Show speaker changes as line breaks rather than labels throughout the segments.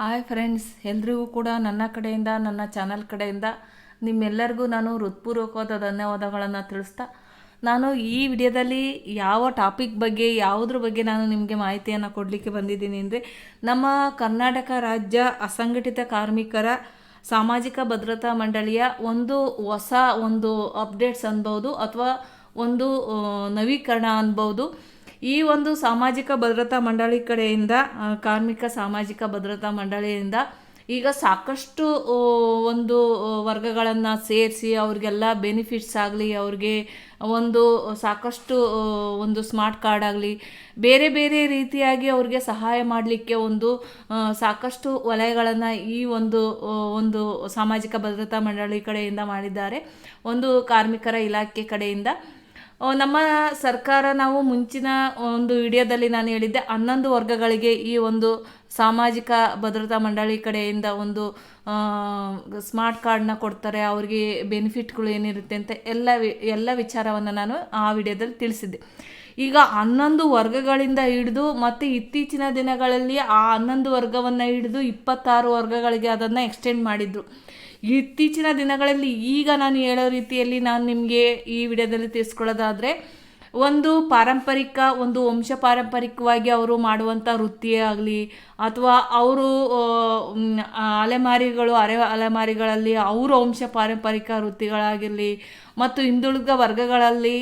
Hi friends, ಎಲ್ರಿಗೂ ಕೂಡ ನನ್ನ ಕಡೆಯಿಂದ, ನನ್ನ ಚಾನಲ್ ಕಡೆಯಿಂದ ನಿಮ್ಮೆಲ್ಲರಿಗೂ ನಾನು ಹೃತ್ಪೂರ್ವಕವಾದ ಧನ್ಯವಾದಗಳನ್ನು ತಿಳಿಸ್ತಾ, ನಾನು ಈ ವಿಡಿಯೋದಲ್ಲಿ ಯಾವ ಟಾಪಿಕ್ ಬಗ್ಗೆ, ಯಾವುದ್ರ ಬಗ್ಗೆ ನಾನು ನಿಮಗೆ ಮಾಹಿತಿಯನ್ನು ಕೊಡಲಿಕ್ಕೆ ಬಂದಿದ್ದೀನಿ ಅಂದರೆ, ನಮ್ಮ ಕರ್ನಾಟಕ ರಾಜ್ಯ ಅಸಂಘಟಿತ ಕಾರ್ಮಿಕರ ಸಾಮಾಜಿಕ ಭದ್ರತಾ ಮಂಡಳಿಯ ಒಂದು ಹೊಸ ಒಂದು ಅಪ್ಡೇಟ್ಸ್ ಅನ್ಬೋದು, ಅಥವಾ ಒಂದು ನವೀಕರಣ ಅನ್ಬೋದು. ಈ ಒಂದು ಸಾಮಾಜಿಕ ಭದ್ರತಾ ಮಂಡಳಿ ಕಡೆಯಿಂದ ಕಾರ್ಮಿಕ ಸಾಮಾಜಿಕ ಭದ್ರತಾ ಮಂಡಳಿಯಿಂದ ಈಗ ಸಾಕಷ್ಟು ಒಂದು ವರ್ಗಗಳನ್ನು ಸೇರಿಸಿ ಅವ್ರಿಗೆಲ್ಲ ಬೆನಿಫಿಟ್ಸ್ ಆಗಲಿ, ಅವ್ರಿಗೆ ಒಂದು ಸಾಕಷ್ಟು ಒಂದು ಸ್ಮಾರ್ಟ್ ಕಾರ್ಡ್ ಆಗಲಿ, ಬೇರೆ ಬೇರೆ ರೀತಿಯಾಗಿ ಅವ್ರಿಗೆ ಸಹಾಯ ಮಾಡಲಿಕ್ಕೆ ಒಂದು ಸಾಕಷ್ಟು ವಲಯಗಳನ್ನು ಈ ಒಂದು ಒಂದು ಸಾಮಾಜಿಕ ಭದ್ರತಾ ಮಂಡಳಿ ಕಡೆಯಿಂದ ಮಾಡಿದ್ದಾರೆ. ಒಂದು ಕಾರ್ಮಿಕರ ಇಲಾಖೆ ಕಡೆಯಿಂದ ನಮ್ಮ ಸರ್ಕಾರ ನಾವು ಮುಂಚಿನ ಒಂದು ವಿಡಿಯೋದಲ್ಲಿ ನಾನು ಹೇಳಿದ್ದೆ, ಹನ್ನೊಂದು ವರ್ಗಗಳಿಗೆ ಈ ಒಂದು ಸಾಮಾಜಿಕ ಭದ್ರತಾ ಮಂಡಳಿ ಕಡೆಯಿಂದ ಒಂದು ಸ್ಮಾರ್ಟ್ ಕಾರ್ಡ್ನ ಕೊಡ್ತಾರೆ, ಅವ್ರಿಗೆ ಬೆನಿಫಿಟ್ಗಳು ಏನಿರುತ್ತೆ ಅಂತ ಎಲ್ಲ ಎಲ್ಲ ವಿಚಾರವನ್ನು ನಾನು ಆ ವಿಡಿಯೋದಲ್ಲಿ ತಿಳಿಸಿದ್ದೆ. ಈಗ ಹನ್ನೊಂದು ವರ್ಗಗಳಿಂದ ಹಿಡಿದು ಮತ್ತು ಇತ್ತೀಚಿನ ದಿನಗಳಲ್ಲಿ ಆ ಹನ್ನೊಂದು ವರ್ಗವನ್ನು ಹಿಡಿದು ಇಪ್ಪತ್ತಾರು ವರ್ಗಗಳಿಗೆ ಅದನ್ನು ಎಕ್ಸ್ಟೆಂಡ್ ಮಾಡಿದ್ರು. ಇತ್ತೀಚಿನ ದಿನಗಳಲ್ಲಿ ಈಗ ನಾನು ಹೇಳೋ ರೀತಿಯಲ್ಲಿ ನಾನು ನಿಮಗೆ ಈ ವಿಡಿಯೋದಲ್ಲಿ ತಿಳಿಸ್ಕೊಳ್ಳೋದಾದರೆ, ಒಂದು ಪಾರಂಪರಿಕ, ಒಂದು ವಂಶ ಪಾರಂಪರಿಕವಾಗಿ ಅವರು ಮಾಡುವಂಥ ವೃತ್ತಿಯೇ ಆಗಲಿ, ಅಥವಾ ಅವರು ಅಲೆಮಾರಿಗಳು, ಅರೆ ಅಲೆಮಾರಿಗಳಲ್ಲಿ ಅವರ ವಂಶ ಪಾರಂಪರಿಕ ವೃತ್ತಿಗಳಾಗಿರಲಿ, ಮತ್ತು ಹಿಂದುಳಿದ ವರ್ಗಗಳಲ್ಲಿ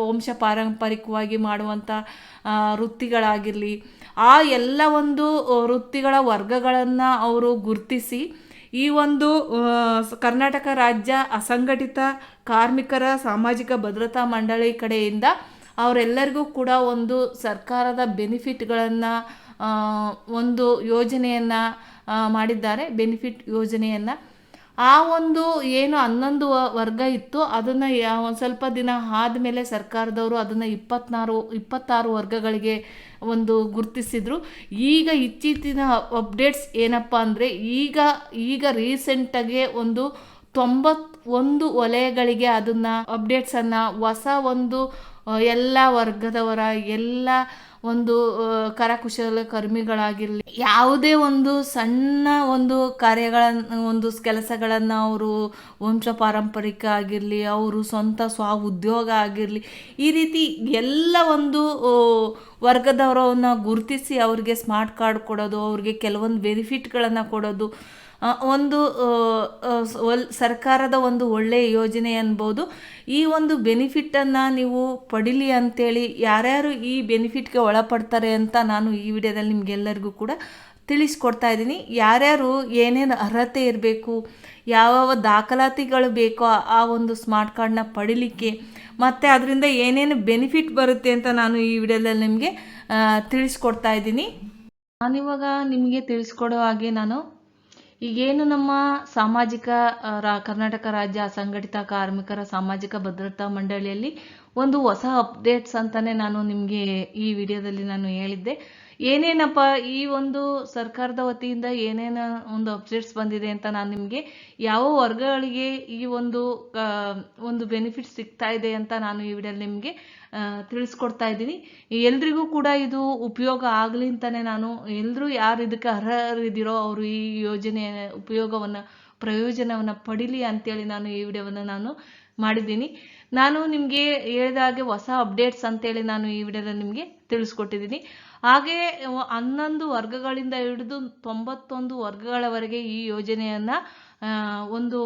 ವಂಶ ಪಾರಂಪರಿಕವಾಗಿ ಮಾಡುವಂಥ ವೃತ್ತಿಗಳಾಗಿರಲಿ, ಆ ಎಲ್ಲ ಒಂದು ವೃತ್ತಿಗಳ ವರ್ಗಗಳನ್ನು ಅವರು ಗುರುತಿಸಿ ಈ ಒಂದು ಕರ್ನಾಟಕ ರಾಜ್ಯ ಅಸಂಘಟಿತ ಕಾರ್ಮಿಕರ ಸಾಮಾಜಿಕ ಭದ್ರತಾ ಮಂಡಳಿ ಕಡೆಯಿಂದ ಅವರೆಲ್ಲರಿಗೂ ಕೂಡ ಒಂದು ಸರ್ಕಾರದ ಬೆನಿಫಿಟ್ಗಳನ್ನು ಒಂದು ಯೋಜನೆಯನ್ನು ಮಾಡಿದ್ದಾರೆ, ಬೆನಿಫಿಟ್ ಯೋಜನೆಯನ್ನು. ಆ ಒಂದು ಏನು ಹನ್ನೊಂದು ವರ್ಗ ಇತ್ತು, ಅದನ್ನು ಒಂದು ಸ್ವಲ್ಪ ದಿನ ಆದಮೇಲೆ ಸರ್ಕಾರದವರು ಅದನ್ನು ಇಪ್ಪತ್ನಾರು, ಇಪ್ಪತ್ತಾರು ವರ್ಗಗಳಿಗೆ ಒಂದು ಗುರುತಿಸಿದ್ರು. ಈಗ ಇತ್ತೀಚಿನ ಅಪ್ಡೇಟ್ಸ್ ಏನಪ್ಪ ಅಂದರೆ, ಈಗ ಈಗ ರೀಸೆಂಟಾಗಿ ಒಂದು ತೊಂಬತ್ತೊಂದು ವಲಯಗಳಿಗೆ ಅದನ್ನು ಅಪ್ಡೇಟ್ಸನ್ನು ಹೊಸ ಒಂದು ಎಲ್ಲ ವರ್ಗದವರ, ಎಲ್ಲ ಒಂದು ಕರಕುಶಲ ಕರ್ಮಿಗಳಾಗಿರಲಿ, ಯಾವುದೇ ಒಂದು ಸಣ್ಣ ಒಂದು ಕಾರ್ಯಗಳನ್ನು ಒಂದು ಕೆಲಸಗಳನ್ನು ಅವರು ವಂಶ ಪಾರಂಪರಿಕ ಆಗಿರಲಿ, ಅವರು ಸ್ವಂತ ಸ್ವ ಉದ್ಯೋಗ ಆಗಿರಲಿ, ಈ ರೀತಿ ಎಲ್ಲ ಒಂದು ವರ್ಗದವರನ್ನ ಗುರುತಿಸಿ ಅವ್ರಿಗೆ ಸ್ಮಾರ್ಟ್ ಕಾರ್ಡ್ ಕೊಡೋದು, ಅವ್ರಿಗೆ ಕೆಲವೊಂದು ಬೆನಿಫಿಟ್ಗಳನ್ನು ಕೊಡೋದು ಒಂದು ಸರ್ಕಾರದ ಒಂದು ಒಳ್ಳೆಯ ಯೋಜನೆ ಅನ್ಬೋದು. ಈ ಒಂದು ಬೆನಿಫಿಟ್ಟನ್ನು ನೀವು ಪಡೀಲಿ ಅಂತೇಳಿ ಯಾರ್ಯಾರು ಈ ಬೆನಿಫಿಟ್ಗೆ ಒಳಪಡ್ತಾರೆ ಅಂತ ನಾನು ಈ ವಿಡಿಯೋದಲ್ಲಿ ನಿಮಗೆಲ್ಲರಿಗೂ ಕೂಡ ತಿಳಿಸ್ಕೊಡ್ತಾ ಇದ್ದೀನಿ. ಯಾರ್ಯಾರು ಏನೇನು ಅರ್ಹತೆ ಇರಬೇಕು ಯಾವ ದಾಖಲಾತಿಗಳು ಬೇಕೋ ಆ- ಒಂದು ಸ್ಮಾರ್ಟ್ ಕಾರ್ಡ್ನ ಪಡಿಲಿಕ್ಕೆ, ಮತ್ತು ಅದರಿಂದ ಏನೇನು ಬೆನಿಫಿಟ್ ಬರುತ್ತೆ ಅಂತ ನಾನು ಈ ವಿಡಿಯೋದಲ್ಲಿ ನಿಮಗೆ ತಿಳಿಸ್ಕೊಡ್ತಾ ಇದ್ದೀನಿ. ನಾನಿವಾಗ ನಿಮಗೆ ತಿಳಿಸ್ಕೊಡೋ ಹಾಗೆ ನಾನು ಈಗೇನು ನಮ್ಮ ಸಾಮಾಜಿಕ ರಾ, ಕರ್ನಾಟಕ ರಾಜ್ಯ ಅಸಂಘಟಿತ, ಕಾರ್ಮಿಕರ ಸಾಮಾಜಿಕ ಭದ್ರತಾ ಮಂಡಳಿಯಲ್ಲಿ ಒಂದು ಹೊಸ ಅಪ್ಡೇಟ್ಸ್ ಅಂತಲೇ ನಾನು ನಿಮಗೆ ಈ ವಿಡಿಯೋದಲ್ಲಿ ನಾನು ಹೇಳಿದ್ದೆ. ಏನೇನಪ್ಪ ಈ ಒಂದು ಸರ್ಕಾರದ ವತಿಯಿಂದ ಏನೇನು ಒಂದು ಅಪ್ಡೇಟ್ಸ್ ಬಂದಿದೆ ಅಂತ ನಾನು ನಿಮಗೆ ಯಾವ ವರ್ಗಗಳಿಗೆ ಈ ಒಂದು ಒಂದು ಬೆನಿಫಿಟ್ ಸಿಗ್ತಾ ಇದೆ ಅಂತ ನಾನು ಈ ವಿಡಿಯೋದಲ್ಲಿ ನಿಮಗೆ ತಿಳಿಸ್ಕೊಡ್ತಾ ಇದ್ದೀನಿ ಎಲ್ರಿಗೂ ಕೂಡ ಇದು ಉಪಯೋಗ ಆಗಲಿ ಅಂತಲೇ ನಾನು ಎಲ್ಲರೂ ಯಾರು ಇದಕ್ಕೆ ಅರ್ಹರಿದ್ದೀರೋ ಅವರು ಈ ಯೋಜನೆಯ ಉಪಯೋಗವನ್ನು, ಪ್ರಯೋಜನವನ್ನು ಪಡೀಲಿ ಅಂತೇಳಿ ನಾನು ಈ ವಿಡಿಯೋವನ್ನು ನಾನು ಮಾಡಿದ್ದೀನಿ. ನಾನು ನಿಮಗೆ ಹೇಳಿದ ಹಾಗೆ ಹೊಸ ಅಪ್ಡೇಟ್ಸ್ ಅಂತೇಳಿ ನಾನು ಈ ವಿಡಿಯೋದಲ್ಲಿ ನಿಮಗೆ ತಿಳಿಸ್ಕೊಟ್ಟಿದ್ದೀನಿ. ಹಾಗೆ ಹನ್ನೊಂದು ವರ್ಗಗಳಿಂದ ಹಿಡಿದು ತೊಂಬತ್ತೊಂದು ವರ್ಗಗಳವರೆಗೆ ಈ ಯೋಜನೆಯನ್ನು ಒಂದು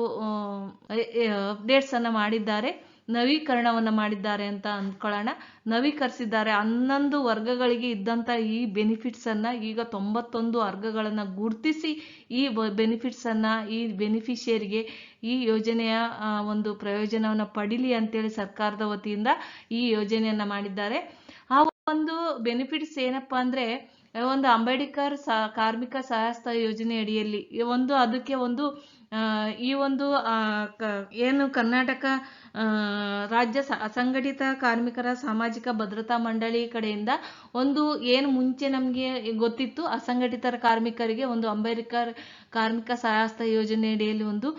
ಅಪ್ಡೇಟ್ಸನ್ನು ಮಾಡಿದ್ದಾರೆ. ನವೀಕರಣವನ್ನು ಮಾಡಿದ್ದಾರೆ ಅಂತ ಅಂದ್ಕೊಳ್ಳೋಣ. ನವೀಕರಿಸಿದ್ದಾರೆ ಹನ್ನೊಂದು ವರ್ಗಗಳಿಗೆ ಇದ್ದಂಥ ಈ ಬೆನಿಫಿಟ್ಸನ್ನು ಈಗ ತೊಂಬತ್ತೊಂದು ವರ್ಗಗಳನ್ನು ಗುರುತಿಸಿ ಈ ಬೆನಿಫಿಟ್ಸನ್ನು ಈ ಬೆನಿಫಿಷಿಯರಿಗೆ ಈ ಯೋಜನೆಯ ಒಂದು ಪ್ರಯೋಜನವನ್ನು ಪಡೀಲಿ ಅಂತೇಳಿ ಸರ್ಕಾರದ ವತಿಯಿಂದ ಈ ಯೋಜನೆಯನ್ನು ಮಾಡಿದ್ದಾರೆ. ಆ ಒಂದು ಬೆನಿಫಿಟ್ಸ್ ಏನಪ್ಪ ಅಂದರೆ ಒಂದು ಅಂಬೇಡ್ಕರ್ ಸ, ಕಾರ್ಮಿಕ ಸಹಾಯಸ್ಥ ಯೋಜನೆ ಅಡಿಯಲ್ಲಿ ಒಂದು, ಅದಕ್ಕೆ ಒಂದು ಈ ಒಂದು ಏನು ಕರ್ನಾಟಕ ರಾಜ್ಯ ಸ- ಅಸಂಘಟಿತ ಕಾರ್ಮಿಕರ ಸಾಮಾಜಿಕ ಭದ್ರತಾ ಮಂಡಳಿ ಕಡೆಯಿಂದ ಒಂದು ಏನು ಮುಂಚೆ ನಮಗೆ ಗೊತ್ತಿತ್ತು, ಅಸಂಘಟಿತರ ಕಾರ್ಮಿಕರಿಗೆ ಒಂದು ಅಂಬೇಡ್ಕರ್ ಕಾರ್ಮಿಕ ಸಹಾಯಸ್ತ ಯೋಜನೆ ಅಡಿಯಲ್ಲಿ ಒಂದು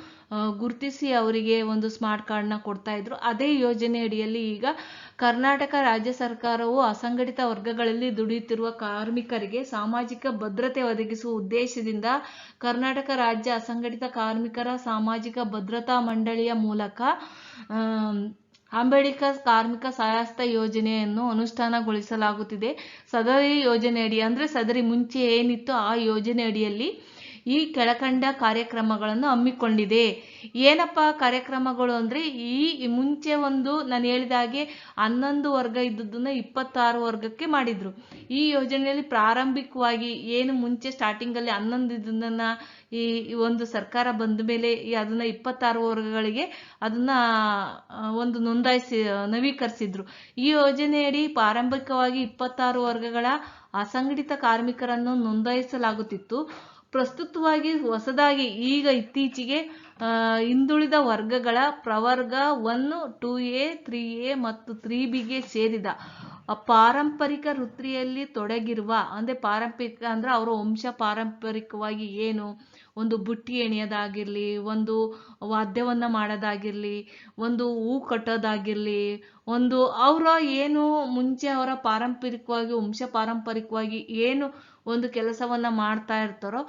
ಗುರುತಿಸಿ ಅವರಿಗೆ ಒಂದು ಸ್ಮಾರ್ಟ್ ಕಾರ್ಡ್ನ ಕೊಡ್ತಾ ಇದ್ರು. ಅದೇ ಯೋಜನೆ ಅಡಿಯಲ್ಲಿ ಈಗ ಕರ್ನಾಟಕ ರಾಜ್ಯ ಸರ್ಕಾರವು ಅಸಂಘಟಿತ ವರ್ಗಗಳಲ್ಲಿ ದುಡಿಯುತ್ತಿರುವ ಕಾರ್ಮಿಕರಿಗೆ ಸಾಮಾಜಿಕ ಭದ್ರತೆ ಒದಗಿಸುವ ಉದ್ದೇಶದಿಂದ ಕರ್ನಾಟಕ ರಾಜ್ಯ ಅಸಂಘಟಿತ ಕಾರ್ಮಿಕರ ಸಾಮಾಜಿಕ ಭದ್ರತಾ ಮಂಡಳಿಯ ಮೂಲಕ ಅಂಬೇಡ್ಕರ್ ಕಾರ್ಮಿಕ ಸಹಾಯಸ್ತ ಯೋಜನೆಯನ್ನು ಅನುಷ್ಠಾನಗೊಳಿಸಲಾಗುತ್ತಿದೆ. ಸದರಿ ಯೋಜನೆಯಡಿ, ಅಂದರೆ ಸದರಿ ಮುಂಚೆ ಏನಿತ್ತು ಆ ಯೋಜನೆ ಅಡಿಯಲ್ಲಿ ಈ ಕೆಳಕಂಡ ಕಾರ್ಯಕ್ರಮಗಳನ್ನು ಹಮ್ಮಿಕೊಂಡಿದೆ. ಏನಪ್ಪ ಕಾರ್ಯಕ್ರಮಗಳು ಅಂದರೆ ಈ ಮುಂಚೆ ಒಂದು ನಾನು ಹೇಳಿದ ಹಾಗೆ ಹನ್ನೊಂದು ವರ್ಗ ಇದ್ದದ್ದನ್ನು ಇಪ್ಪತ್ತಾರು ವರ್ಗಕ್ಕೆ ಮಾಡಿದ್ರು. ಈ ಯೋಜನೆಯಲ್ಲಿ ಪ್ರಾರಂಭಿಕವಾಗಿ ಏನು ಮುಂಚೆ ಸ್ಟಾರ್ಟಿಂಗಲ್ಲಿ ಹನ್ನೊಂದು ಇದನ್ನ ಈ ಒಂದು ಸರ್ಕಾರ ಬಂದ ಮೇಲೆ ಅದನ್ನ ಇಪ್ಪತ್ತಾರು ವರ್ಗಗಳಿಗೆ ಅದನ್ನ ಒಂದು ನೋಂದಾಯಿಸಿ, ನವೀಕರಿಸಿದ್ರು. ಈ ಯೋಜನೆಯಡಿ ಪ್ರಾರಂಭಿಕವಾಗಿ ಇಪ್ಪತ್ತಾರು ವರ್ಗಗಳ ಅಸಂಘಟಿತ ಕಾರ್ಮಿಕರನ್ನು ನೋಂದಾಯಿಸಲಾಗುತ್ತಿತ್ತು. ಪ್ರಸ್ತುತವಾಗಿ ಹೊಸದಾಗಿ ಈಗ ಇತ್ತೀಚೆಗೆ ಹಿಂದುಳಿದ ವರ್ಗಗಳ ಪ್ರವರ್ಗ one two A three A ಮತ್ತು ತ್ರೀ ಬಿಗೆ ಸೇರಿದ. ಪಾರಂಪರಿಕ ವೃತ್ತಿಯಲ್ಲಿ ತೊಡಗಿರುವ, ಅಂದರೆ ಪಾರಂಪರಿಕ ಅಂದ್ರೆ ಅವರ ವಂಶ ಪಾರಂಪರಿಕವಾಗಿ ಏನು ಒಂದು ಬುಟ್ಟಿ ಎಣೆಯೋದಾಗಿರಲಿ, ಒಂದು ವಾದ್ಯವನ್ನು ಮಾಡೋದಾಗಿರಲಿ, ಒಂದು ಹೂ ಕಟ್ಟೋದಾಗಿರಲಿ, ಒಂದು ಅವರ ಏನು ಮುಂಚೆ ಅವರ ಪಾರಂಪರಿಕವಾಗಿ, ವಂಶ ಪಾರಂಪರಿಕವಾಗಿ ಏನು ಒಂದು ಕೆಲಸವನ್ನು ಮಾಡ್ತಾ ಇರ್ತಾರೋ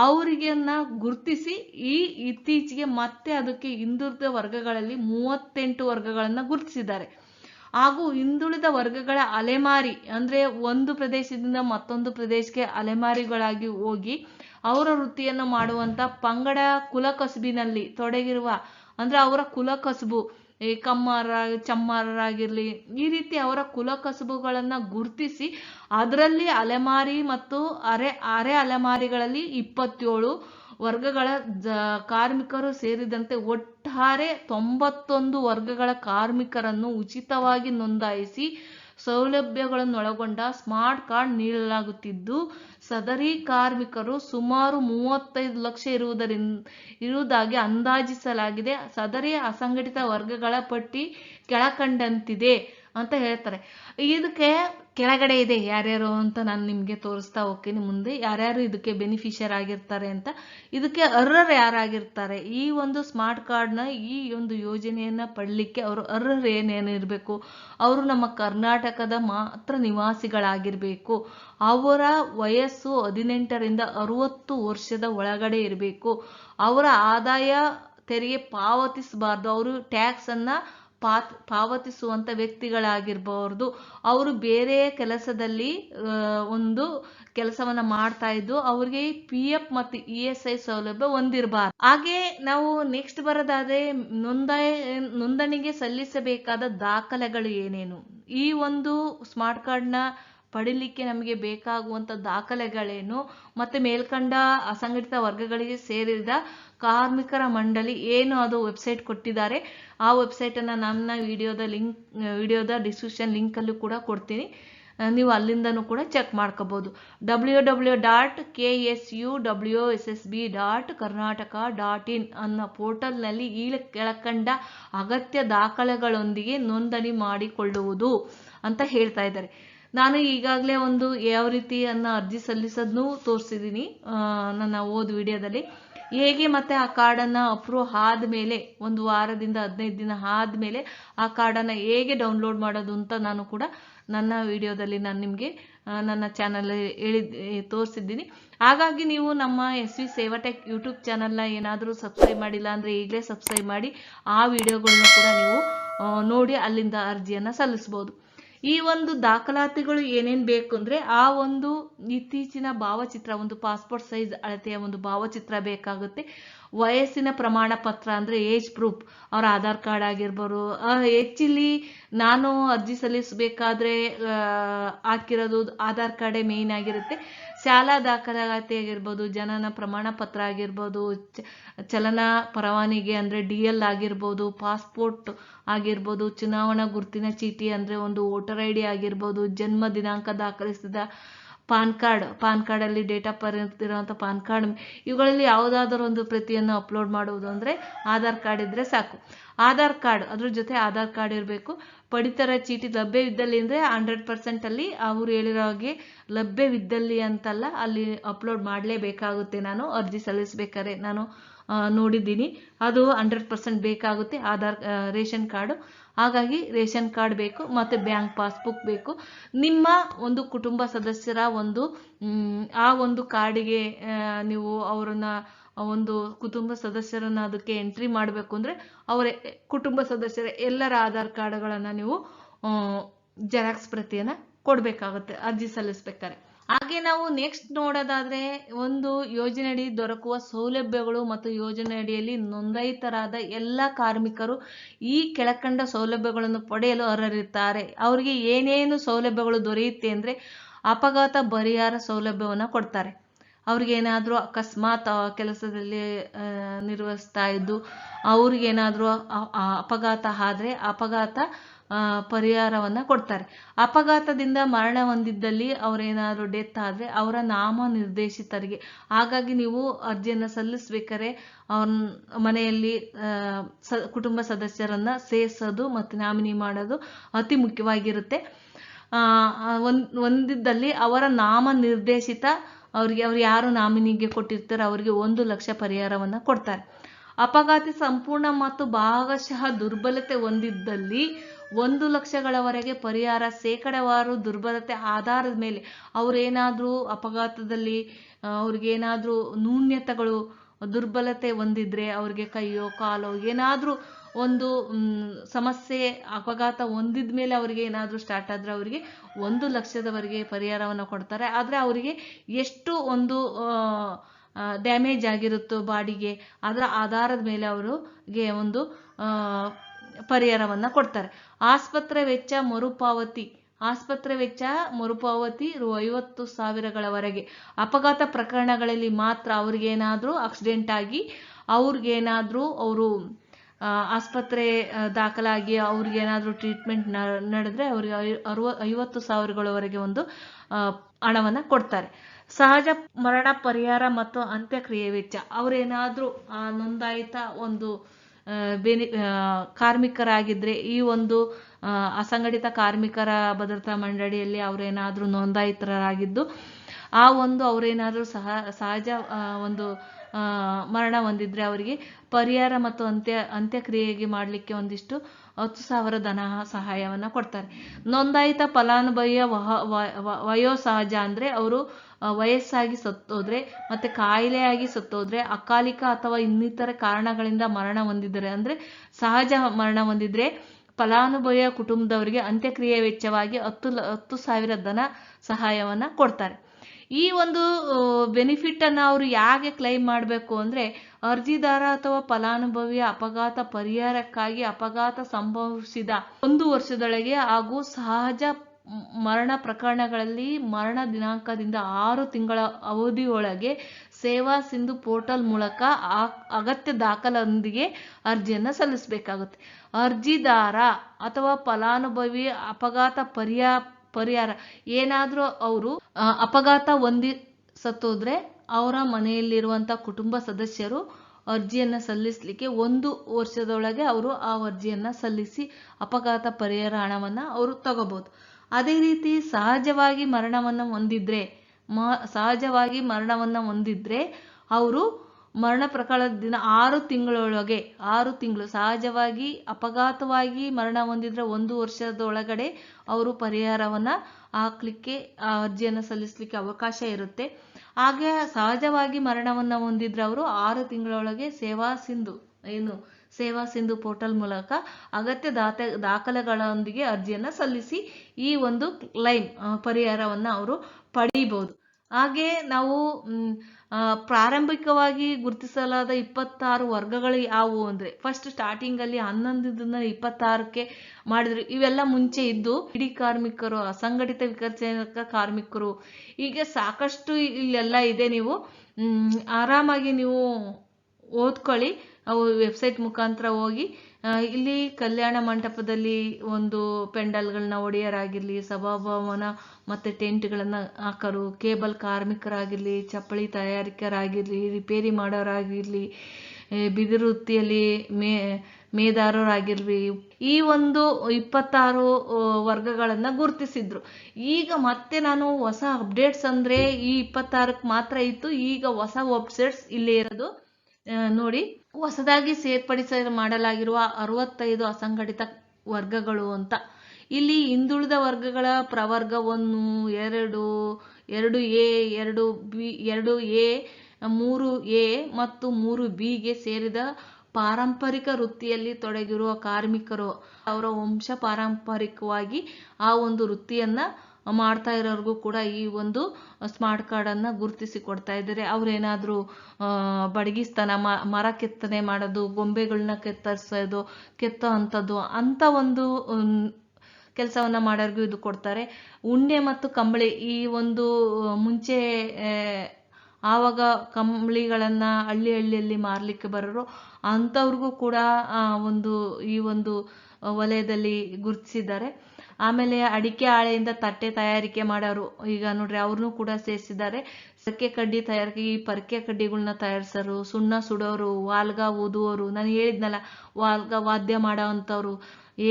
ಅವರಿಗೆನ್ನ ಗುರುತಿಸಿ ಈ ಇತ್ತೀಚೆಗೆ ಮತ್ತೆ ಅದಕ್ಕೆ ಹಿಂದುಳಿದ ವರ್ಗಗಳಲ್ಲಿ ಮೂವತ್ತೆಂಟು ವರ್ಗಗಳನ್ನು ಗುರುತಿಸಿದ್ದಾರೆ. ಹಾಗೂ ಹಿಂದುಳಿದ ವರ್ಗಗಳ ಅಲೆಮಾರಿ, ಅಂದರೆ ಒಂದು ಪ್ರದೇಶದಿಂದ ಮತ್ತೊಂದು ಪ್ರದೇಶಕ್ಕೆ ಅಲೆಮಾರಿಗಳಾಗಿ ಹೋಗಿ ಅವರ ವೃತ್ತಿಯನ್ನು ಮಾಡುವಂಥ ಪಂಗಡ ಕುಲಕಸುಬಿನಲ್ಲಿ ತೊಡಗಿರುವ, ಅಂದರೆ ಅವರ ಕುಲಕಸುಬು, ಈ ಕಮ್ಮಾರ, ಚಮ್ಮಾರರಾಗಿರಲಿ, ಈ ರೀತಿ ಅವರ ಕುಲಕಸುಬುಗಳನ್ನು ಗುರುತಿಸಿ ಅದರಲ್ಲಿ ಅಲೆಮಾರಿ ಮತ್ತು ಅರೆ ಅರೆ ಅಲೆಮಾರಿಗಳಲ್ಲಿ ಇಪ್ಪತ್ತೇಳು ವರ್ಗಗಳ ಕಾರ್ಮಿಕರು ಸೇರಿದಂತೆ ಒಟ್ಟಾರೆ ತೊಂಬತ್ತೊಂದು ವರ್ಗಗಳ ಕಾರ್ಮಿಕರನ್ನು ಉಚಿತವಾಗಿ ನೋಂದಾಯಿಸಿ ಸೌಲಭ್ಯಗಳನ್ನೊಳಗೊಂಡ ಸ್ಮಾರ್ಟ್ ಕಾರ್ಡ್ ನೀಡಲಾಗುತ್ತಿದ್ದು, ಸದರಿ ಕಾರ್ಮಿಕರು ಸುಮಾರು ಮೂವತ್ತೈದು ಲಕ್ಷ ಇರುವುದರಿಂದ, ಇರುವುದಾಗಿ ಅಂದಾಜಿಸಲಾಗಿದೆ. ಸದರಿ ಅಸಂಘಟಿತ ವರ್ಗಗಳ ಪಟ್ಟಿ ಕೆಳಕಂಡಂತಿದೆ ಅಂತ ಹೇಳ್ತಾರೆ. ಇದಕ್ಕೆ ಕೆಳಗಡೆ ಇದೆ ಯಾರ್ಯಾರು ಅಂತ ನಾನು ನಿಮಗೆ ತೋರಿಸ್ತಾ ಹೋಗ್ತೀನಿ. ಮುಂದೆ ಯಾರ್ಯಾರು ಇದಕ್ಕೆ ಬೆನಿಫಿಷಿಯರ್ ಆಗಿರ್ತಾರೆ ಅಂತ, ಇದಕ್ಕೆ ಅರ್ಹರು ಯಾರಾಗಿರ್ತಾರೆ? ಈ ಒಂದು ಸ್ಮಾರ್ಟ್ ಕಾರ್ಡ್ನ ಈ ಒಂದು ಯೋಜನೆಯನ್ನು ಪಡಲಿಕ್ಕೆ ಅವರು ಅರ್ಹರು ಏನೇನು ಇರಬೇಕು? ಅವರು ನಮ್ಮ ಕರ್ನಾಟಕದ ಮಾತ್ರ ನಿವಾಸಿಗಳಾಗಿರಬೇಕು. ಅವರ ವಯಸ್ಸು ಹದಿನೆಂಟರಿಂದ ಅರುವತ್ತು ವರ್ಷದ ಒಳಗಡೆ ಇರಬೇಕು. ಅವರ ಆದಾಯ ತೆರಿಗೆ ಪಾವತಿಸಬಾರ್ದು. ಅವರು ಟ್ಯಾಕ್ಸನ್ನು ಪಾತ್ ಪಾವತಿಸುವಂಥ ವ್ಯಕ್ತಿಗಳಾಗಿರಬಾರ್ದು ಅವರು ಬೇರೆ ಕೆಲಸದಲ್ಲಿ ಒಂದು ಕೆಲಸವನ್ನ ಮಾಡ್ತಾ ಇದ್ದು ಅವ್ರಿಗೆ ಪಿ ಎಫ್ ಮತ್ತು ಇ ಎಸ್ ಐ ಸೌಲಭ್ಯ ಹೊಂದಿರಬಾರ್ದು. ಹಾಗೆ ನಾವು ನೆಕ್ಸ್ಟ್ ಬರೋದಾದ್ರೆ ನೋಂದ ನೋಂದಣಿಗೆ ಸಲ್ಲಿಸಬೇಕಾದ ದಾಖಲೆಗಳು ಏನೇನು? ಈ ಒಂದು ಸ್ಮಾರ್ಟ್ ಕಾರ್ಡ್ನ ಪಡಿಲಿಕ್ಕೆ ನಮಗೆ ಬೇಕಾಗುವಂಥ ದಾಖಲೆಗಳೇನು? ಮತ್ತು ಮೇಲ್ಕಂಡ ಅಸಂಘಟಿತ ವರ್ಗಗಳಿಗೆ ಸೇರಿದ ಕಾರ್ಮಿಕರ ಮಂಡಳಿ ಏನು ಅದು ವೆಬ್ಸೈಟ್ ಕೊಟ್ಟಿದ್ದಾರೆ, ಆ ವೆಬ್ಸೈಟನ್ನು ನನ್ನ ವಿಡಿಯೋದ ಲಿಂಕ್ ವಿಡಿಯೋದ ಡಿಸ್ಕ್ರಿಪ್ಷನ್ ಲಿಂಕಲ್ಲೂ ಕೂಡ ಕೊಡ್ತೀನಿ. ನೀವು ಅಲ್ಲಿಂದನೂ ಕೂಡ ಚೆಕ್ ಮಾಡ್ಕೋಬೋದು. W W dot K S U W S S B dot Karnataka dot in ಅನ್ನೋ ಪೋರ್ಟಲ್ನಲ್ಲಿ ಈ ಕೆಳಕಂಡ ಅಗತ್ಯ ದಾಖಲೆಗಳೊಂದಿಗೆ ನೋಂದಣಿ ಮಾಡಿಕೊಳ್ಳುವುದು ಅಂತ ಹೇಳ್ತಾ ಇದ್ದಾರೆ. ನಾನು ಈಗಾಗಲೇ ಒಂದು ಯಾವ ರೀತಿ ಅರ್ಜಿ ಸಲ್ಲಿಸೋದನ್ನೂ ತೋರಿಸಿದ್ದೀನಿ ನನ್ನ ಓದ್ ವಿಡಿಯೋದಲ್ಲಿ ಹೇಗೆ ಮತ್ತೆ ಆ ಕಾರ್ಡನ್ನು ಅಪ್ರೂವ್ ಆದ್ಮೇಲೆ, ಒಂದು ವಾರದಿಂದ ಹದಿನೈದು ದಿನ ಆದಮೇಲೆ ಆ ಕಾರ್ಡನ್ನು ಹೇಗೆ ಡೌನ್ಲೋಡ್ ಮಾಡೋದು ಅಂತ ನಾನು ಕೂಡ ನನ್ನ ವಿಡಿಯೋದಲ್ಲಿ ನಾನು ನಿಮಗೆ ನನ್ನ ಚಾನಲ್ ಹೇಳಿ ತೋರಿಸಿದ್ದೀನಿ. ಹಾಗಾಗಿ ನೀವು ನಮ್ಮ ಎಸ್ ವಿ ಸೇವಾಟೆಕ್ ಯೂಟ್ಯೂಬ್ ಚಾನಲ್ನ ಏನಾದರೂ ಸಬ್ಸ್ಕ್ರೈಬ್ ಮಾಡಿಲ್ಲ ಅಂದರೆ ಈಗಲೇ ಸಬ್ಸ್ಕ್ರೈಬ್ ಮಾಡಿ, ಆ ವಿಡಿಯೋಗಳನ್ನ ಕೂಡ ನೀವು ನೋಡಿ ಅಲ್ಲಿಂದ ಅರ್ಜಿಯನ್ನು ಸಲ್ಲಿಸ್ಬೋದು. ಈ ಒಂದು ದಾಖಲಾತಿಗಳು ಏನೇನು ಬೇಕು ಅಂದರೆ ಆ ಒಂದು ಇತ್ತೀಚಿನ ಭಾವಚಿತ್ರ, ಒಂದು ಪಾಸ್ಪೋರ್ಟ್ ಸೈಜ್ ಅಳತೆಯ ಒಂದು ಭಾವಚಿತ್ರ ಬೇಕಾಗುತ್ತೆ. ವಯಸ್ಸಿನ ಪ್ರಮಾಣ ಪತ್ರ ಅಂದರೆ ಏಜ್ ಪ್ರೂಫ್ ಅವರ ಆಧಾರ್ ಕಾರ್ಡ್ ಆಗಿರ್ಬೋದು. ಹೆಚ್ಚಿಲಿ ನಾನು ಅರ್ಜಿ ಸಲ್ಲಿಸಬೇಕಾದ್ರೆ ಹಾಕಿರೋದು ಆಧಾರ್ ಕಾರ್ಡೇ ಮೇಯ್ನ್ ಆಗಿರುತ್ತೆ. ಶಾಲಾ ದಾಖಲಾತಿ ಆಗಿರ್ಬೋದು, ಜನನ ಪ್ರಮಾಣ ಪತ್ರ ಆಗಿರ್ಬೋದು ಚಲನ ಪರವಾನಿಗೆ ಅಂದರೆ ಡಿ ಎಲ್ ಆಗಿರ್ಬೋದು ಪಾಸ್ಪೋರ್ಟ್ ಆಗಿರ್ಬೋದು, ಚುನಾವಣಾ ಗುರುತಿನ ಚೀಟಿ ಅಂದರೆ ಒಂದು ವೋಟರ್ ಐ ಡಿ ಆಗಿರ್ಬೋದು, ಜನ್ಮ ದಿನಾಂಕ ದಾಖಲಿಸಿದ ಪಾನ್ ಕಾರ್ಡ್, ಪಾನ್ ಕಾರ್ಡಲ್ಲಿ ಡೇಟ್ ಆಫ್ ಬರ್ತ್ ಇರೋವಂಥ ಪಾನ್ ಕಾರ್ಡ್, ಇವುಗಳಲ್ಲಿ ಯಾವುದಾದ್ರೂ ಒಂದು ಪ್ರತಿಯನ್ನು ಅಪ್ಲೋಡ್ ಮಾಡುವುದು ಅಂದರೆ ಆಧಾರ್ ಕಾರ್ಡ್ ಇದ್ದರೆ ಸಾಕು. ಆಧಾರ್ ಕಾರ್ಡ್, ಅದ್ರ ಜೊತೆ ಆಧಾರ್ ಕಾರ್ಡ್ ಇರಬೇಕು. ಪಡಿತರ ಚೀಟಿ ಲಭ್ಯವಿದ್ದಲ್ಲಿ ಅಂದರೆ ಹಂಡ್ರೆಡ್ ಪರ್ಸೆಂಟಲ್ಲಿ ಅವರು ಹೇಳಿರೋ ಹಾಗೆ ಲಭ್ಯವಿದ್ದಲ್ಲಿ ಅಂತಲ್ಲ ಅಲ್ಲಿ ಅಪ್ಲೋಡ್ ಮಾಡಲೇಬೇಕಾಗುತ್ತೆ. ನಾನು ಅರ್ಜಿ ಸಲ್ಲಿಸ್ಬೇಕಾದ್ರೆ ನಾನು ನೋಡಿದ್ದೀನಿ. ಅದು ಹಂಡ್ರೆಡ್ ಪರ್ಸೆಂಟ್ ಬೇಕಾಗುತ್ತೆ, ಆಧಾರ್ ರೇಷನ್ ಕಾರ್ಡು. ಹಾಗಾಗಿ ರೇಷನ್ ಕಾರ್ಡ್ ಬೇಕು, ಮತ್ತು ಬ್ಯಾಂಕ್ ಪಾಸ್ಬುಕ್ ಬೇಕು. ನಿಮ್ಮ ಒಂದು ಕುಟುಂಬ ಸದಸ್ಯರ ಒಂದು ಆ ಒಂದು ಕಾರ್ಡಿಗೆ ನೀವು ಅವರನ್ನ, ಒಂದು ಕುಟುಂಬ ಸದಸ್ಯರನ್ನು ಅದಕ್ಕೆ ಎಂಟ್ರಿ ಮಾಡಬೇಕು ಅಂದರೆ, ಅವರ, ಕುಟುಂಬ ಸದಸ್ಯರ, ಎಲ್ಲರ ಆಧಾರ್ ಕಾರ್ಡ್ಗಳನ್ನು ನೀವು ಜೆರಾಕ್ಸ್ ಪ್ರತಿಯನ್ನು ಕೊಡಬೇಕಾಗುತ್ತೆ, ಅರ್ಜಿ ಸಲ್ಲಿಸ್ಬೇಕಾದ್ರೆ. ಹಾಗೆ ನಾವು ನೆಕ್ಸ್ಟ್ ನೋಡೋದಾದ್ರೆ ಒಂದು ಯೋಜನೆಯಡಿ ದೊರಕುವ ಸೌಲಭ್ಯಗಳು ಮತ್ತು ಯೋಜನೆ ಅಡಿಯಲ್ಲಿ ನೋಂದಾಯಿತರಾದ ಎಲ್ಲ ಕಾರ್ಮಿಕರು ಈ ಕೆಳಕಂಡ ಸೌಲಭ್ಯಗಳನ್ನು ಪಡೆಯಲು ಅರ್ಹರಿರುತ್ತಾರೆ. ಅವರಿಗೆ ಏನೇನು ಸೌಲಭ್ಯಗಳು ದೊರೆಯುತ್ತೆ ಅಂದರೆ ಅಪಘಾತ ಪರಿಹಾರ ಸೌಲಭ್ಯವನ್ನು ಕೊಡ್ತಾರೆ. ಅವ್ರಿಗೇನಾದರೂ ಅಕಸ್ಮಾತ್ ಕೆಲಸದಲ್ಲಿ ನಿರ್ವಹಿಸ್ತಾ ಇದ್ದು ಅವ್ರಿಗೇನಾದರೂ ಅಪಘಾತ ಆದರೆ ಅಪಘಾತ ಪರಿಹಾರವನ್ನು ಕೊಡ್ತಾರೆ. ಅಪಘಾತದಿಂದ ಮರಣ ಹೊಂದಿದ್ದಲ್ಲಿ ಅವರೇನಾದರೂ ಡೆತ್ ಆದರೆ ಅವರ ನಾಮ ನಿರ್ದೇಶಿತರಿಗೆ. ಹಾಗಾಗಿ ನೀವು ಅರ್ಜಿಯನ್ನು ಸಲ್ಲಿಸ್ಬೇಕಾದ್ರೆ ಅವ್ರ ಮನೆಯಲ್ಲಿ ಸ, ಕುಟುಂಬ ಸದಸ್ಯರನ್ನು ಸೇರಿಸೋದು ಮತ್ತು ನಾಮಿನಿ ಮಾಡೋದು ಅತಿ ಮುಖ್ಯವಾಗಿರುತ್ತೆ. ಒಂದ್, ಒಂದಿದ್ದಲ್ಲಿ ಅವರ ನಾಮ ನಿರ್ದೇಶಿತ ಅವರಿಗೆ ಅವ್ರು ಯಾರು ನಾಮಿನಿಗೆ ಕೊಟ್ಟಿರ್ತಾರೆ ಅವರಿಗೆ ಒಂದು ಲಕ್ಷ ಪರಿಹಾರವನ್ನು ಕೊಡ್ತಾರೆ. ಅಪಘಾತಿ ಸಂಪೂರ್ಣ ಮತ್ತು ಭಾಗಶಃ ದುರ್ಬಲತೆ ಹೊಂದಿದ್ದಲ್ಲಿ ಒಂದು ಲಕ್ಷಗಳವರೆಗೆ ಪರಿಹಾರ ಶೇಕಡವಾರು ದುರ್ಬಲತೆ ಆಧಾರದ ಮೇಲೆ ಅವರೇನಾದರೂ ಅಪಘಾತದಲ್ಲಿ ಅವ್ರಿಗೆ ಅವ್ರಿಗೇನಾದರೂ ನ್ಯೂನ್ಯತೆಗಳು ದುರ್ಬಲತೆ ಹೊಂದಿದ್ರೆ ಅವ್ರಿಗೆ ಕೈಯೋ, ಕಾಲೋ ಏನಾದರೂ ಒಂದು ಸಮಸ್ಯೆ, ಅಪಘಾತ ಹೊಂದಿದ ಮೇಲೆ ಅವರಿಗೆ ಏನಾದರೂ ಸ್ಟಾರ್ಟ್ ಆದರೆ ಅವರಿಗೆ ಒಂದು ಲಕ್ಷದವರೆಗೆ ಪರಿಹಾರವನ್ನು ಕೊಡ್ತಾರೆ. ಆದರೆ ಅವರಿಗೆ ಎಷ್ಟು ಒಂದು ಡ್ಯಾಮೇಜ್ ಆಗಿರುತ್ತೋ ಬಾಡಿಗೆ, ಅದರ ಆಧಾರದ ಮೇಲೆ ಅವರಿಗೆ ಒಂದು ಪರಿಹಾರವನ್ನು ಕೊಡ್ತಾರೆ. ಆಸ್ಪತ್ರೆ ವೆಚ್ಚ ಮರುಪಾವತಿ, ಆಸ್ಪತ್ರೆ ವೆಚ್ಚ ಮರುಪಾವತಿ ರು ಐವತ್ತು ಸಾವಿರಗಳವರೆಗೆ. ಅಪಘಾತ ಪ್ರಕರಣಗಳಲ್ಲಿ ಮಾತ್ರ ಅವ್ರಿಗೇನಾದರೂ ಆಕ್ಸಿಡೆಂಟ್ ಆಗಿ ಅವ್ರಿಗೇನಾದರೂ ಅವರು ಆಸ್ಪತ್ರೆ ದಾಖಲಾಗಿ ಅವ್ರಿಗೆ ಏನಾದರೂ ಟ್ರೀಟ್ಮೆಂಟ್ ನಡೆದ್ರೆ ಅವ್ರಿಗೆ ಅರುವ, ಐವತ್ತು ಸಾವಿರಗಳವರೆಗೆ ಒಂದು ಹಣವನ್ನ ಕೊಡ್ತಾರೆ. ಸಹಜ ಮರಣ ಪರಿಹಾರ ಮತ್ತು ಅಂತ್ಯಕ್ರಿಯೆ ವೆಚ್ಚ. ಅವರೇನಾದರೂ ನೋಂದಾಯಿತ ಒಂದು ಬೇನಿ ಕಾರ್ಮಿಕರಾಗಿದ್ದರೆ ಈ ಒಂದು ಅಸಂಘಟಿತ ಕಾರ್ಮಿಕರ ಭದ್ರತಾ ಮಂಡಳಿಯಲ್ಲಿ ಅವರೇನಾದರೂ ನೋಂದಾಯಿತರಾಗಿದ್ದು, ಆ ಒಂದು ಅವರೇನಾದರೂ ಸಹ, ಸಹಜ ಒಂದು ಮರಣ ಹೊಂದಿದ್ರೆ ಅವರಿಗೆ ಪರಿಹಾರ ಮತ್ತು ಅಂತ್ಯ, ಅಂತ್ಯಕ್ರಿಯೆಗೆ ಮಾಡಲಿಕ್ಕೆ ಒಂದಿಷ್ಟು ಹತ್ತು ಸಾವಿರ ಧನ ಸಹಾಯವನ್ನು ಕೊಡ್ತಾರೆ. ನೋಂದಾಯಿತ ಫಲಾನುಭವಿಯ ವಹ ಸಹಜ ಅಂದ್ರೆ ಅವರು ವಯಸ್ಸಾಗಿ ಸತ್ತೋದ್ರೆ ಮತ್ತೆ ಕಾಯಿಲೆಯಾಗಿ ಸತ್ತೋದ್ರೆ ಅಕಾಲಿಕ ಅಥವಾ ಇನ್ನಿತರ ಕಾರಣಗಳಿಂದ ಮರಣ ಹೊಂದಿದ್ದಾರೆ ಅಂದರೆ ಸಹಜ ಮರಣ ಹೊಂದಿದ್ರೆ ಫಲಾನುಭವಿಯ ಕುಟುಂಬದವರಿಗೆ ಅಂತ್ಯಕ್ರಿಯೆ ವೆಚ್ಚವಾಗಿ ಹತ್ತು ಹತ್ತು ಸಾವಿರ ಧನ ಸಹಾಯವನ್ನು ಕೊಡ್ತಾರೆ. ಈ ಒಂದು ಬೆನಿಫಿಟ್ಟನ್ನು ಅವರು ಯಾಕೆ ಕ್ಲೈಮ್ ಮಾಡಬೇಕು ಅಂದರೆ ಅರ್ಜಿದಾರ ಅಥವಾ ಫಲಾನುಭವಿಯ ಅಪಘಾತ ಪರಿಹಾರಕ್ಕಾಗಿ ಅಪಘಾತ ಸಂಭವಿಸಿದ ಒಂದು ವರ್ಷದೊಳಗೆ ಹಾಗೂ ಸಹಜ ಮರಣ ಪ್ರಕರಣಗಳಲ್ಲಿ ಮರಣ ದಿನಾಂಕದಿಂದ ಆರು ತಿಂಗಳ ಅವಧಿಯೊಳಗೆ ಸೇವಾ ಸಿಂಧು ಪೋರ್ಟಲ್ ಮೂಲಕ ಅಗತ್ಯ ದಾಖಲೊಂದಿಗೆ ಅರ್ಜಿಯನ್ನು ಸಲ್ಲಿಸಬೇಕಾಗುತ್ತೆ. ಅರ್ಜಿದಾರ ಅಥವಾ ಫಲಾನುಭವಿ ಅಪಘಾತ ಪರಿಹಾ ಪರಿಹಾರ. ಏನಾದರೂ ಅವರು ಅಪಘಾತ ಹೊಂದಿ ಸತ್ತೋದ್ರೆ ಅವರ ಮನೆಯಲ್ಲಿರುವಂಥ ಕುಟುಂಬ ಸದಸ್ಯರು ಅರ್ಜಿಯನ್ನು ಸಲ್ಲಿಸಲಿಕ್ಕೆ ಒಂದು ವರ್ಷದೊಳಗೆ ಅವರು ಆ ಅರ್ಜಿಯನ್ನು ಸಲ್ಲಿಸಿ ಅಪಘಾತ ಪರಿಹಾರ ಹಣವನ್ನು ಅವರು ತಗೋಬೋದು. ಅದೇ ರೀತಿ ಸಹಜವಾಗಿ ಮರಣವನ್ನು ಹೊಂದಿದ್ರೆ, ಮ, ಸಹಜವಾಗಿ ಮರಣವನ್ನು ಹೊಂದಿದ್ರೆ ಅವರು ಮರಣ ಪ್ರಕರಣದ ದಿನ ಆರು ತಿಂಗಳೊಳಗೆ, ಆರು ತಿಂಗಳು. ಸಹಜವಾಗಿ, ಅಪಘಾತವಾಗಿ ಮರಣ ಹೊಂದಿದ್ರೆ ಒಂದು ವರ್ಷದ ಒಳಗಡೆ ಅವರು ಪರಿಹಾರವನ್ನು ಹಾಕ್ಲಿಕ್ಕೆ ಅರ್ಜಿಯನ್ನು ಸಲ್ಲಿಸಲಿಕ್ಕೆ ಅವಕಾಶ ಇರುತ್ತೆ. ಹಾಗೆ ಸಹಜವಾಗಿ ಮರಣವನ್ನು ಹೊಂದಿದ್ರೆ ಅವರು ಆರು ತಿಂಗಳೊಳಗೆ ಸೇವಾ ಸಿಂಧು, ಏನು, ಸೇವಾ ಸಿಂಧು ಪೋರ್ಟಲ್ ಮೂಲಕ ಅಗತ್ಯ ದಾತ, ದಾಖಲೆಗಳೊಂದಿಗೆ ಅರ್ಜಿಯನ್ನು ಸಲ್ಲಿಸಿ ಈ ಒಂದು ಕ್ಲೈಮ್ ಪರಿಹಾರವನ್ನು ಅವರು ಪಡೀಬಹುದು ಹಾಗೆ ನಾವು ಪ್ರಾರಂಭಿಕವಾಗಿ ಗುರುತಿಸಲಾದ ಇಪ್ಪತ್ತಾರು ವರ್ಗಗಳು ಯಾವುವು ಅಂದರೆ ಫಸ್ಟ್ ಸ್ಟಾರ್ಟಿಂಗಲ್ಲಿ ಹನ್ನೊಂದರಿಂದ ಇಪ್ಪತ್ತಾರಕ್ಕೆ ಮಾಡಿದ್ರು. ಇವೆಲ್ಲ ಮುಂಚೆ ಇದ್ದು, ಇಡೀ ಕಾರ್ಮಿಕರು, ಅಸಂಘಟಿತ ವಿಕಸನಕ ಕಾರ್ಮಿಕರು ಹೀಗೆ ಸಾಕಷ್ಟು ಇಲ್ಲೆಲ್ಲ ಇದೆ ನೀವು ಆರಾಮಾಗಿ ನೀವು ಓದ್ಕೊಳ್ಳಿ. ಅವು ವೆಬ್ಸೈಟ್ ಮುಖಾಂತರ ಹೋಗಿ ಇಲ್ಲಿ ಕಲ್ಯಾಣ ಮಂಟಪದಲ್ಲಿ ಒಂದು ಪೆಂಡಲ್ಗಳನ್ನ ಒಡೆಯರಾಗಿರಲಿ, ಸಭಾಭವನ ಮತ್ತು ಟೆಂಟ್ಗಳನ್ನು ಹಾಕೋರು, ಕೇಬಲ್ ಕಾರ್ಮಿಕರಾಗಿರಲಿ ಚಪ್ಪಳಿ ತಯಾರಿಕರಾಗಿರಲಿ, ರಿಪೇರಿ ಮಾಡೋರಾಗಿರಲಿ ಬಿದಿರು ವೃತ್ತಿಯಲ್ಲಿ ಮೇ, ಮೇದಾರರಾಗಿರಲಿ, ಈ ಒಂದು ಇಪ್ಪತ್ತಾರು ವರ್ಗಗಳನ್ನು ಗುರುತಿಸಿದ್ರು. ಈಗ ಮತ್ತೆ ನಾನು ಹೊಸ ಅಪ್ಡೇಟ್ಸ್ ಅಂದರೆ ಈ ಇಪ್ಪತ್ತಾರಕ್ಕೆ ಮಾತ್ರ ಇತ್ತು, ಈಗ ಹೊಸ ವೆಬ್ಸೈಟ್ಸ್ ಇಲ್ಲೇ ಇರೋದು. ನೋಡಿ, ಹೊಸದಾಗಿ ಸೇರ್ಪಡಿಸ ಮಾಡಲಾಗಿರುವ ಅರವತ್ತೈದು ಅಸಂಘಟಿತ ವರ್ಗಗಳು ಅಂತ. ಇಲ್ಲಿ ಹಿಂದುಳಿದ ವರ್ಗಗಳ ಪ್ರವರ್ಗ ಒಂದು ಎರಡು ಎರಡು ಎ, ಎರಡು ಬಿ, ಎರಡು ಎ, ಮೂರು ಎ ಮತ್ತು ಮೂರು ಬಿಗೆ ಸೇರಿದ ಪಾರಂಪರಿಕ ವೃತ್ತಿಯಲ್ಲಿ ತೊಡಗಿರುವ ಕಾರ್ಮಿಕರು. ಅವರ ವಂಶ ಪಾರಂಪರಿಕವಾಗಿ ಆ ಒಂದು ವೃತ್ತಿಯನ್ನ ಮಾಡ್ತಾ ಇರೋರಿಗೂ ಕೂಡ ಈ ಒಂದು ಸ್ಮಾರ್ಟ್ ಕಾರ್ಡನ್ನು ಗುರುತಿಸಿ ಕೊಡ್ತಾ ಇದ್ದಾರೆ. ಅವ್ರೇನಾದರೂ ಬಡಗಿಸ್ತಾನ ಮರ ಕೆತ್ತನೆ ಮಾಡೋದು ಗೊಂಬೆಗಳನ್ನ ಕೆತ್ತರಿಸೋದು, ಕೆತ್ತೋ ಅಂಥದ್ದು, ಅಂಥ ಒಂದು ಕೆಲಸವನ್ನು ಮಾಡೋರಿಗೂ ಇದು ಕೊಡ್ತಾರೆ. ಉಂಡೆ ಮತ್ತು ಕಂಬಳಿ ಈ ಒಂದು, ಮುಂಚೆ ಆವಾಗ ಕಂಬಳಿಗಳನ್ನು ಹಳ್ಳಿ ಹಳ್ಳಿಯಲ್ಲಿ ಮಾರಲಿಕ್ಕೆ ಬರೋರು, ಅಂಥವ್ರಿಗೂ ಕೂಡ ಒಂದು, ಈ ಒಂದು, ವಲಯದಲ್ಲಿ ಗುರುತಿಸಿದ್ದಾರೆ. ಆಮೇಲೆ ಅಡಿಕೆ ಹಾಳೆಯಿಂದ ತಟ್ಟೆ ತಯಾರಿಕೆ ಮಾಡೋರು. ಈಗ ನೋಡ್ರಿ, ಅವ್ರನ್ನೂ ಕೂಡ ಸೇರಿಸಿದ್ದಾರೆ. ಸಕ್ಕೆ ಕಡ್ಡಿ ತಯಾರಿಕೆ, ಈ ಪರ್ಕೆ ಕಡ್ಡಿಗಳನ್ನ ತಯಾರಿಸೋರು, ಸುಣ್ಣ ಸುಡೋರು, ವಾಲ್ಗ ಊದುವವರು ನಾನು ಹೇಳಿದ್ನಲ್ಲ, ವಾಲ್ಗ ವಾದ್ಯ ಮಾಡೋ ಅಂಥವ್ರು ಈ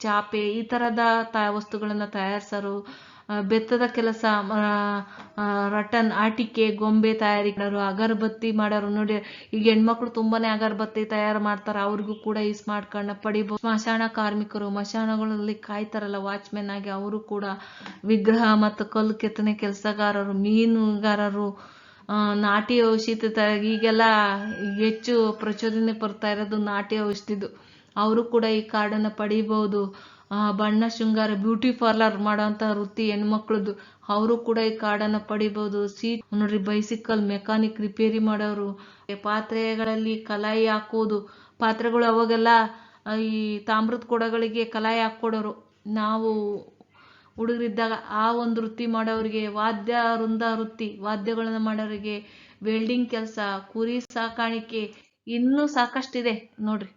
ಚಾಪೆ, ಈ ಥರದ ತ, ವಸ್ತುಗಳನ್ನು ತಯಾರಿಸೋರು. ಬೆತ್ತದ ಕೆಲಸ ರಟನ್ ಆಟಿಕೆ, ಗೊಂಬೆ ತಯಾರಿಕರು ಅಗರಬತ್ತಿ ಮಾಡೋರು. ನೋಡಿ, ಈಗ ಹೆಣ್ಮಕ್ಳು ತುಂಬಾನೇ ಅಗರಬತ್ತಿ ತಯಾರು ಮಾಡ್ತಾರೆ. ಅವ್ರಿಗೂ ಕೂಡ ಈ ಸ್ಮಾರ್ಟ್ ಕಾರ್ಡ್ನ ಪಡಿಬೋದು ಸ್ಮಶಾನ ಕಾರ್ಮಿಕರು ಮಶಾನಗಳಲ್ಲಿ ಕಾಯ್ತಾರಲ್ಲ ವಾಚ್ಮೆನ್ ಆಗಿ. ಅವರು ಕೂಡ ವಿಗ್ರಹ ಮತ್ತು ಕಲ್ಲು ಕೆತ್ತನೆ ಕೆಲಸಗಾರರು, ಮೀನುಗಾರರು ನಾಟಿ ಔಷಧಿ ತ ಈಗೆಲ್ಲ ಹೆಚ್ಚು ಪ್ರಚೋದನೆ ಬರ್ತಾ ಇರೋದು ನಾಟಿ ಔಷಧಿದು. ಅವರು ಕೂಡ ಈ ಕಾರ್ಡನ್ನು ಪಡಿಬೋದು ಬಣ್ಣ ಶೃಂಗಾರ ಬ್ಯೂಟಿ ಪಾರ್ಲರ್ ಮಾಡುವಂತ ವೃತ್ತಿ ಹೆಣ್ಮಕ್ಳದ್ದು. ಅವರು ಕೂಡ ಈ ಕಾರ್ಡನ್ನು ಪಡಿಬೋದು ಸೀಟ್ ನೋಡ್ರಿ ಬೈಸಿಕಲ್ ಮೆಕ್ಯಾನಿಕ್ ರಿಪೇರಿ ಮಾಡೋರು. ಪಾತ್ರೆಗಳಲ್ಲಿ ಕಲಾಯಿ ಹಾಕೋದು. ಪಾತ್ರೆಗಳು ಅವಾಗೆಲ್ಲ ಈ ತಾಮ್ರದ ಕೊಡಗಳಿಗೆ ಕಲಾಯಿ ಹಾಕ್ಕೊಡೋರು ನಾವು ಹುಡುಗರಿದ್ದಾಗ ಆ ಒಂದು ವೃತ್ತಿ ಮಾಡೋರಿಗೆ, ವಾದ್ಯ ವೃಂದ ವೃತ್ತಿ, ವಾದ್ಯಗಳನ್ನು ಮಾಡೋರಿಗೆ ವೆಲ್ಡಿಂಗ್ ಕೆಲಸ, ಕುರಿ ಸಾಕಾಣಿಕೆ ಇನ್ನೂ ಸಾಕಷ್ಟಿದೆ ನೋಡ್ರಿ.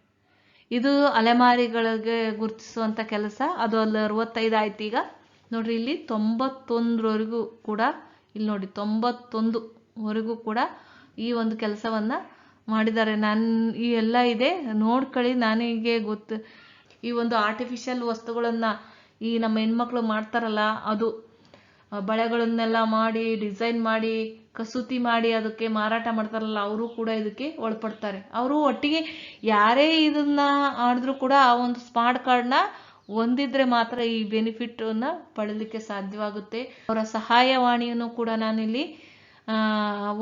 ಇದು ಅಲೆಮಾರಿಗಳಿಗೆ ಗುರುತಿಸುವಂಥ ಕೆಲಸ. ಅದು ಅಲ್ಲಿ ಅರವತ್ತೈದು ಆಯ್ತು ಈಗ. ನೋಡ್ರಿ, ಇಲ್ಲಿ ತೊಂಬತ್ತೊಂದರವರೆಗೂ ಕೂಡ, ಇಲ್ಲಿ ನೋಡಿ, ತೊಂಬತ್ತೊಂದುವರೆಗೂ ಕೂಡ ಈ ಒಂದು ಕೆಲಸವನ್ನು ಮಾಡಿದ್ದಾರೆ. ನಾನು ಈ ಎಲ್ಲ ಇದೆ, ನೋಡ್ಕೊಳ್ಳಿ. ನನಗೆ ಗೊತ್ತು, ಈ ಒಂದು ಆರ್ಟಿಫಿಷಿಯಲ್ ವಸ್ತುಗಳನ್ನು ಈ ನಮ್ಮ ಹೆಣ್ಮಕ್ಳು ಮಾಡ್ತಾರಲ್ಲ, ಅದು ಬಳೆಗಳನ್ನೆಲ್ಲ ಮಾಡಿ ಡಿಸೈನ್ ಮಾಡಿ, ಕಸೂತಿ ಮಾಡಿ ಅದಕ್ಕೆ ಮಾರಾಟ ಮಾಡ್ತಾರಲ್ಲ, ಅವರು ಕೂಡ ಇದಕ್ಕೆ ಒಳಪಡ್ತಾರೆ. ಅವರು ಒಟ್ಟಿಗೆ ಯಾರೇ ಇದನ್ನ ಆಡಿದ್ರು ಕೂಡ ಆ ಒಂದು ಸ್ಮಾರ್ಟ್ ಕಾರ್ಡ್ನ ಹೊಂದಿದ್ರೆ ಮಾತ್ರ ಈ ಬೆನಿಫಿಟನ್ನು ಪಡೀಲಿಕ್ಕೆ ಸಾಧ್ಯವಾಗುತ್ತೆ. ಅವರ ಸಹಾಯವಾಣಿಯನ್ನು ಕೂಡ ನಾನಿಲ್ಲಿ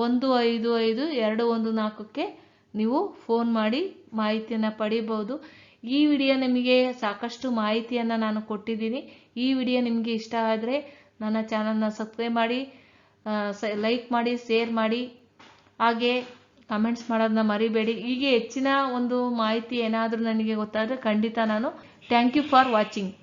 ಒಂದು ಐದು ಐದು ಎರಡು ಒಂದು ನಾಲ್ಕಕ್ಕೆ ನೀವು ಫೋನ್ ಮಾಡಿ ಮಾಹಿತಿಯನ್ನು ಪಡೆಯಬಹುದು ಈ ವಿಡಿಯೋ ನಿಮಗೆ ಸಾಕಷ್ಟು ಮಾಹಿತಿಯನ್ನು ನಾನು ಕೊಟ್ಟಿದ್ದೀನಿ. ಈ ವಿಡಿಯೋ ನಿಮಗೆ ಇಷ್ಟ ಆದರೆ ನನ್ನ ಚಾನಲ್ನ ಸಬ್ಸ್ಕ್ರೈಬ್ ಮಾಡಿ ಲೈಕ್ ಮಾಡಿ, ಶೇರ್ ಮಾಡಿ, ಹಾಗೆ ಕಮೆಂಟ್ಸ್ ಮಾಡೋದನ್ನ ಮರಿಬೇಡಿ. ಹೀಗೆ ಹೆಚ್ಚಿನ ಒಂದು ಮಾಹಿತಿ ಏನಾದರೂ ನನಗೆ ಗೊತ್ತಾದರೆ ಖಂಡಿತ ನಾನು ಥ್ಯಾಂಕ್ ಯು ಫಾರ್ ವಾಚಿಂಗ್.